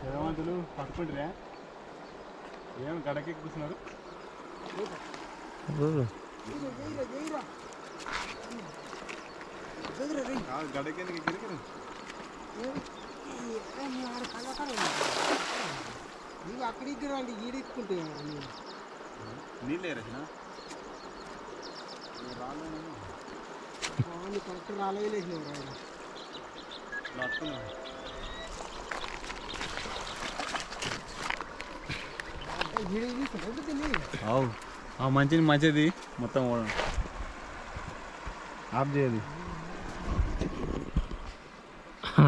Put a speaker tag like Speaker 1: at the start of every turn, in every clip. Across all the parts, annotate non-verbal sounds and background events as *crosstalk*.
Speaker 1: జగవంతులు పట్టుకుంటారే. ఏం గడకి కూర్చున్నారు? గడకి ఎక్కిరు
Speaker 2: నువ్వు అక్కడికి రండి ఈడెక్కుంటే
Speaker 1: నీళ్ళు వేరేసిన రాళ్ళు
Speaker 2: వాళ్ళు కరెక్ట్ రాలేసినావు
Speaker 1: అవు ఆ మంచిది మంచిది. మొత్తం ఓడం ఆఫ్ చేయది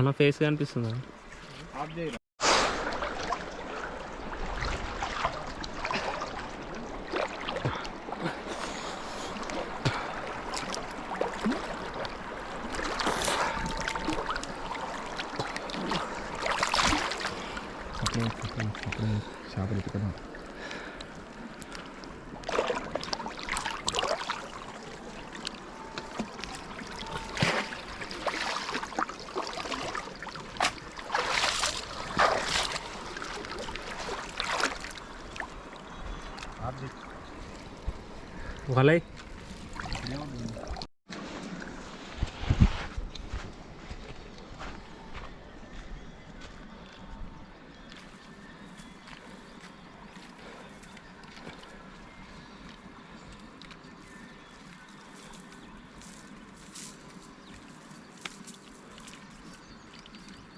Speaker 3: నా ఫేస్ కనిపిస్తుందా?
Speaker 1: ఆఫ్ చేయాలి చేపలు ఎత్తుకున్నాం ఆఫ్ చేయి
Speaker 3: వలై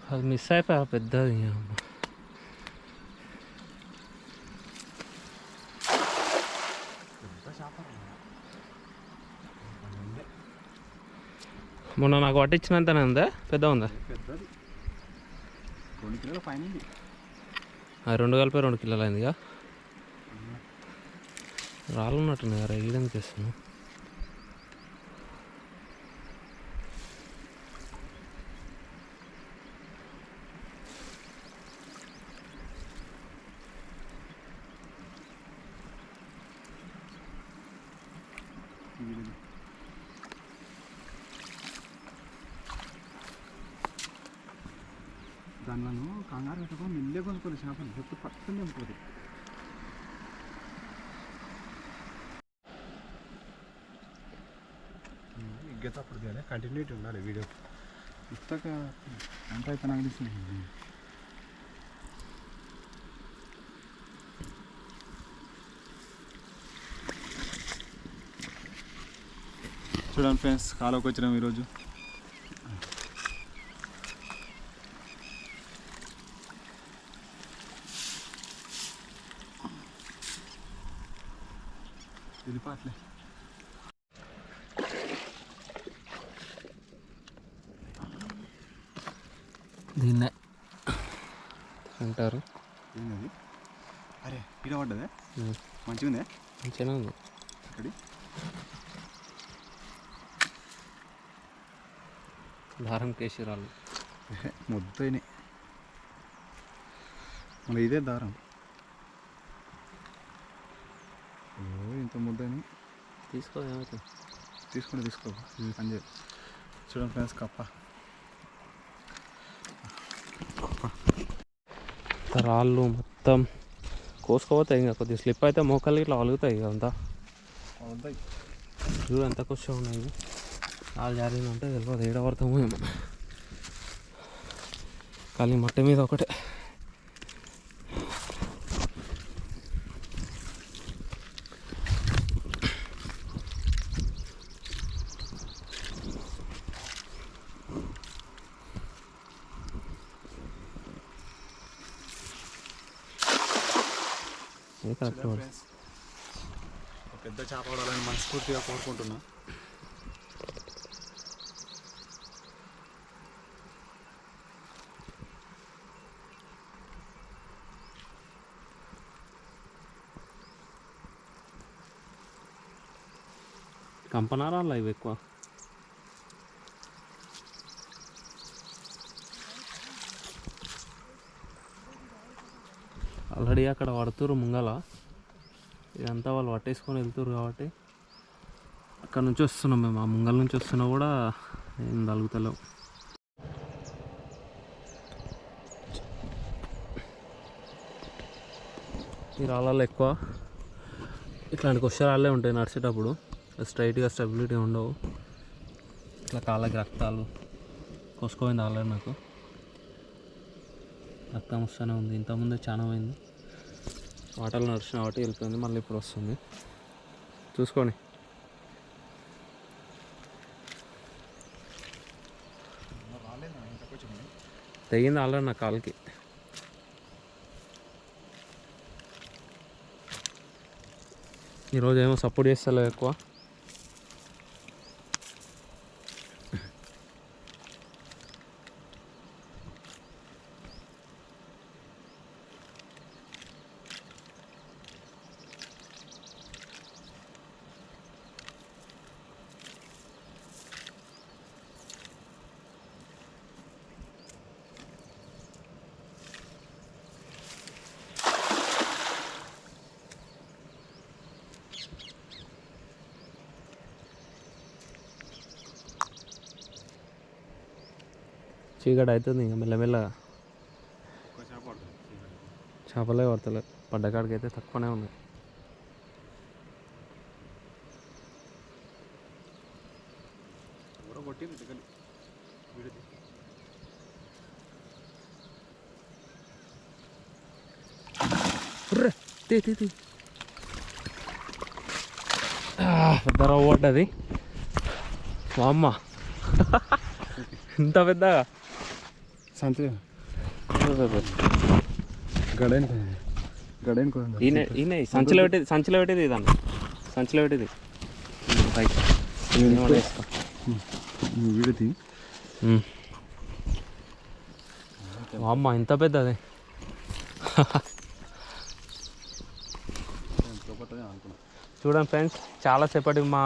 Speaker 3: అది మిస్ అయిపోయా పెద్దది అమ్మ. మొన్న నాకు పట్టించినంతనే ఉందా? పెద్ద ఉందా?
Speaker 1: రెండు కిలోల పైన
Speaker 3: రెండు కలిపి రెండు కిలోలు అయిందిగా. రాళ్ళు ఉన్నట్టున్నాయి కదా ఈడెందుకు తెస్తున్నావు
Speaker 1: ఇది. దానిలను కంగారు పెట్టుకొని నిల్లే కొనుక్కోలేదు చేపలు. ఎప్పుడు పట్టుకుని నింపుకోదు ఇగ్గత అప్పుడు తీయాలి కంటిన్యూటీ ఉండాలి వీడియో. ఇస్తాక అంత అయితే నాకు తెలిసింది చూడండి ఫ్రెండ్స్ కాలువకి వచ్చినాం ఈరోజు. ఏంది అరే ఈడ పడ్డదే. మంచిగా ఉందే
Speaker 3: మంచిగానే ఉంది.
Speaker 1: అక్కడి?
Speaker 3: దారం కేసి రాళ్ళు *laughs*
Speaker 1: ముద్దయినాయి మళ్ళీ ఇదే దారం. ఓ ఇంత ముద్దయినాయి
Speaker 3: తీసుకో ఏమవుతుంది
Speaker 1: తీసుకుంటే తీసుకో. పని చేయాలి చూడండి ఫ్రెండ్స్ కప్ప.
Speaker 3: రాళ్ళు మొత్తం కోసుకోపోతాయి ఇంకా కొద్దిగా స్లిప్ అయితే మోకాలు ఇట్లా వలుగుతాయి ఇక అంతా. చూడు ఎంత కొంచెం ఉన్నాయి. రాళ్ళు జారిందంటే తెలియదు ఏడ పడతామో ఏమో. కానీ మట్టి మీద ఒకటే. కరెక్ట్
Speaker 1: పెద్ద చేప పడాలని మనస్ఫూర్తిగా కోరుకుంటున్నా.
Speaker 3: కంపనారాలు ఇవి ఎక్కువ. ఆల్రెడీ అక్కడ పడుతురు ముంగల. ఇదంతా వాళ్ళు పట్టేసుకొని వెళ్తురు కాబట్టి అక్కడ నుంచి వస్తున్నాం మేము. ఆ ముంగల నుంచి వస్తున్నా కూడా ఏం తలుగుతలేవు. ఈ రాళ్ళలో ఎక్కువ ఇట్లాంటి క్వశ్చన్ రాళ్ళే ఉంటాయి నడిచేటప్పుడు. స్ట్రైట్గా స్టెబిలిటీ ఉండవు. ఇట్లా కాళ్ళకి రక్తాలు కోసుకోయింది రాలేదు నాకు. రక్తం వస్తూనే ఉంది. ఇంతకుముందు చాలా పోయింది. వాటర్లో నడిచిన కాబట్టి వెళ్ళిపోయింది. మళ్ళీ ఇప్పుడు వస్తుంది. చూసుకోండి. తెగింది ఆల్రెడీ నా కాల్కి. ఈరోజు ఏమో సపోర్ట్ చేస్తలేవు ఎక్కువ. చీకటి అవుతుంది ఇంకా మెల్లమెల్లగా. చేపలే పడతలేదు పడ్డకాడికి అయితే తక్కువనే ఉన్నాయి. పెద్ద రవ్వ పడ్డది. మా అమ్మ *laughs* ఇంత పెద్దగా?
Speaker 1: సంతే గడైన గడైన
Speaker 3: ఈయన ఈయన సంచిలో పెట్టేది సంచిలో పెట్టేది ఇదాన్ని సంచిలో పెట్టేది మా అమ్మ ఇంత పెద్దది.
Speaker 1: అనుకున్నా
Speaker 3: చూడండి ఫ్రెండ్స్ చాలాసేపటి మా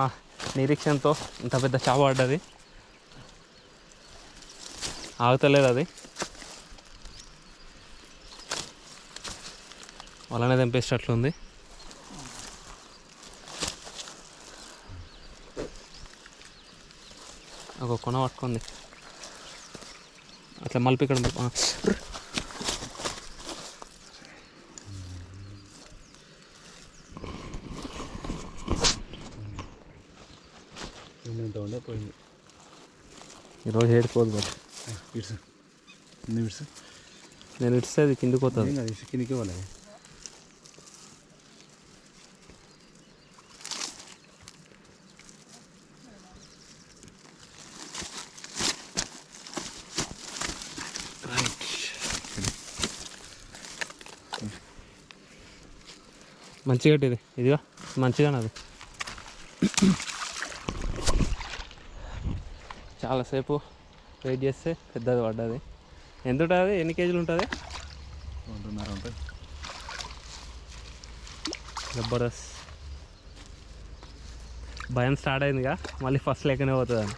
Speaker 3: నిరీక్షణతో ఇంత పెద్ద చేప పడ్డది. ఆగుతలేదు అది. వలనే తెంపేసేటట్లుంది ఒక కొన పట్టుకుంది అట్లా మలిపి ఇక్కడ
Speaker 1: పోయింది.
Speaker 3: ఈరోజు
Speaker 1: నువ్వు ఇట్స్
Speaker 3: నేను ఇడిస్తే అది కిందికి పోతుంది
Speaker 1: కిందికి వాళ్ళే
Speaker 3: మంచిగా ఇది ఇదిగా మంచిగా అది చాలాసేపు వెయిట్ చేస్తే పెద్దది పడ్డది. ఎంత ఉంటుంది? ఎన్ని కేజీలు ఉంటుంది?
Speaker 1: రెండున్నర ఉంటుంది.
Speaker 3: జబర్దస్త్. భయం స్టార్ట్ అయిందిగా. మళ్ళీ ఫస్ట్ లేకనే పోతుంది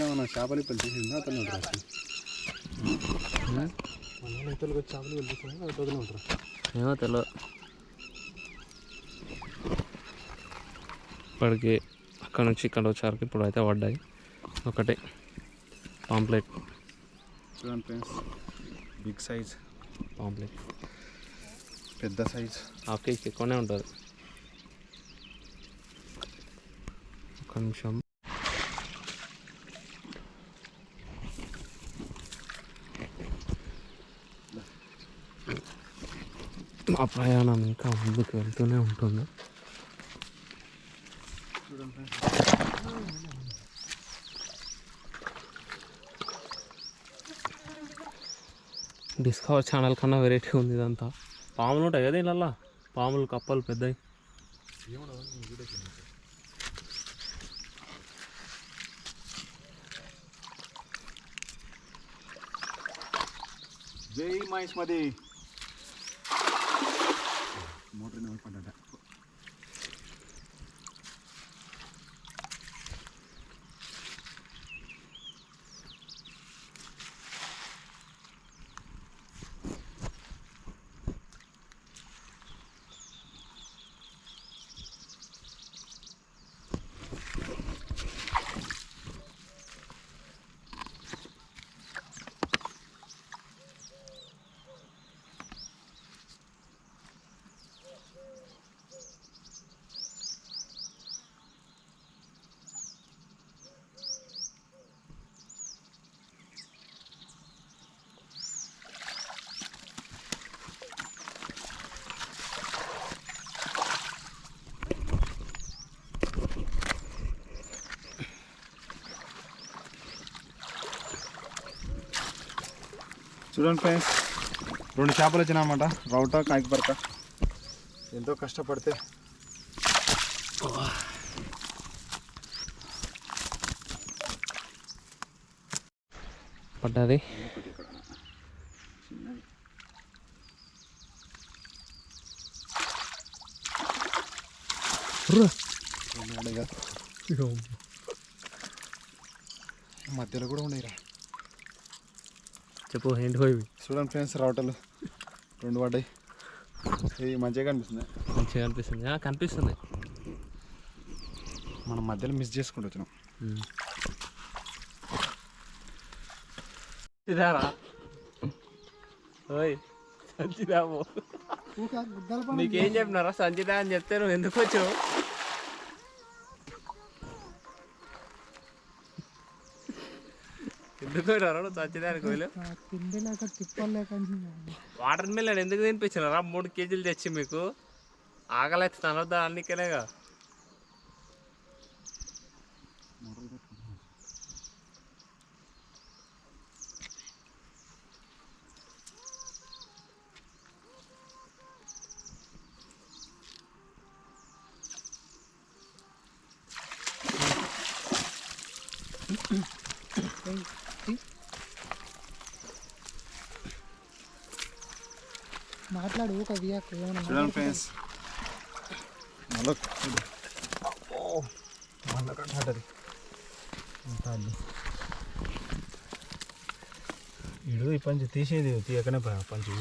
Speaker 1: వచ్చామన్న చేపలు ఇప్పుడు తీసింది? అతను ఉంటారు చేపలు వెళ్ళిపోయి ఉంటారు
Speaker 3: ఏమో తెలియదు ఇప్పటికి అక్కడ నుంచి ఇక్కడ వచ్చారు ఇప్పుడు అయితే పడ్డాయి. ఒకటే. పాంప్లెట్.
Speaker 1: చూడండి ఫ్రెండ్స్. Big size
Speaker 3: pamphlet.
Speaker 1: పెద్ద సైజ్.
Speaker 3: హాఫ్ కేజీకి ఎక్కువనే ఉంటుంది. ఒక నిమిషం. ఆ ప్రయాణం ఇంకా ముందుకు వెళ్తూనే ఉంటుంది. డిస్కవర్ ఛానల్ కన్నా వెరైటీ ఉంది ఇదంతా. పాములు ఉంటాయి కదా ఇలా పాములు కప్పలు పెద్దవి
Speaker 1: జై మహేష్మతి மோட்ரு நாள் பண்ணட்டேன் చూడండి ఫ్రెండ్స్ రెండు చేపలు వచ్చినాయన్నమాట. రౌట కాకిపరక. ఎంతో కష్టపడితే.
Speaker 3: పడ్డది.
Speaker 1: మధ్యలో కూడా ఉండేరా.
Speaker 3: చెప్పు ఏంటి పోయి?
Speaker 1: చూడండి ఫ్రెండ్స్ రౌటలు రెండు పడ్డాయి. ఇది మంచిగా కనిపిస్తుంది.
Speaker 3: మంచిగా కనిపిస్తుంది. ఆ, కనిపిస్తుంది.
Speaker 1: మనం మధ్యలో మిస్ చేసుకుంటూ వచ్చినాం.
Speaker 3: ఇదారా ఓయ్ సంచిదాము నీకేం చెప్పినారా? సంచిత అని చెప్తే నువ్వు ఎందుకు వచ్చావు? ఎందుకు పోయినారా వాటర్ మిల్లన్ ఎందుకు తినిపించినారా? మూడు కేజీలు తెచ్చి మీకు. ఆకలి తనొద్దా అన్నికనేగా
Speaker 2: మాట్లాడు ఒక వియాకు
Speaker 1: చూడండి ఫ్రెండ్స్. ఇడు ఈ పంచి తీసేది తీయకనే ప- పంచి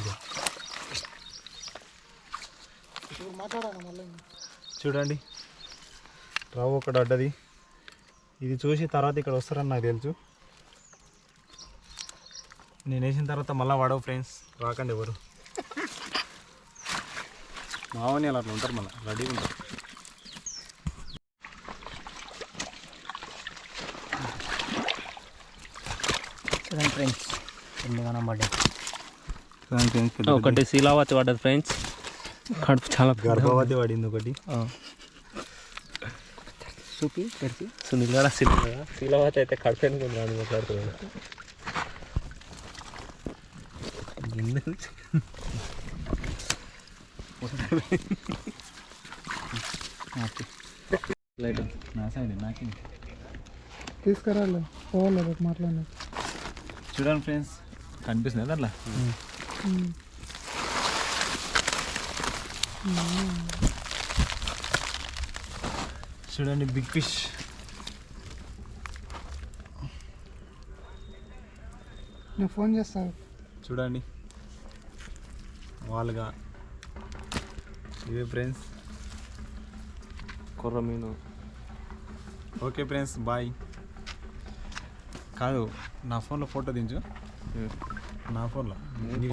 Speaker 2: మళ్ళీ
Speaker 1: చూడండి. రావు ఒకటి అడ్డది. ఇది చూసి తర్వాత ఇక్కడ వస్తారని నాకు తెలుసు. నేను వేసిన తర్వాత మళ్ళీ వాడవు ఫ్రెండ్స్ రాకండి ఎవరు. మావని అలా అట్లా ఉంటారు మళ్ళీ రెడీగా ఉంటారు.
Speaker 2: చూడండి ఫ్రెండ్స్
Speaker 3: ఒకటి శీలావతి పడ్డది ఫ్రెండ్స్ కడుపు చాలా.
Speaker 1: గర్భవతి పడింది ఒకటి.
Speaker 3: ఆ.
Speaker 2: చూపి పెడితే.
Speaker 3: సునీల్ గారు శీలావతి. అయితే కడుపు ఎందుకు రాని మాట్లాడుతున్నాడు ఎందుకు? లైట్
Speaker 1: నా సైడ్ నాకి
Speaker 2: తీసుకురాలి. పోవాలి మాట్లాడి
Speaker 1: చూడండి ఫ్రెండ్స్ కనిపిస్తుంది అట్లా? చూడండి బిగ్ ఫిష్.
Speaker 2: నేను ఫోన్ చేస్తాను
Speaker 1: చూడండి. వాళ్ళుగా. ఇవే ఫ్రెండ్స్
Speaker 3: కొర్ర మీను.
Speaker 1: ఓకే ఫ్రెండ్స్ బాయ్ కాదు నా ఫోన్లో ఫోటో దించు. నా ఫోన్లో నీ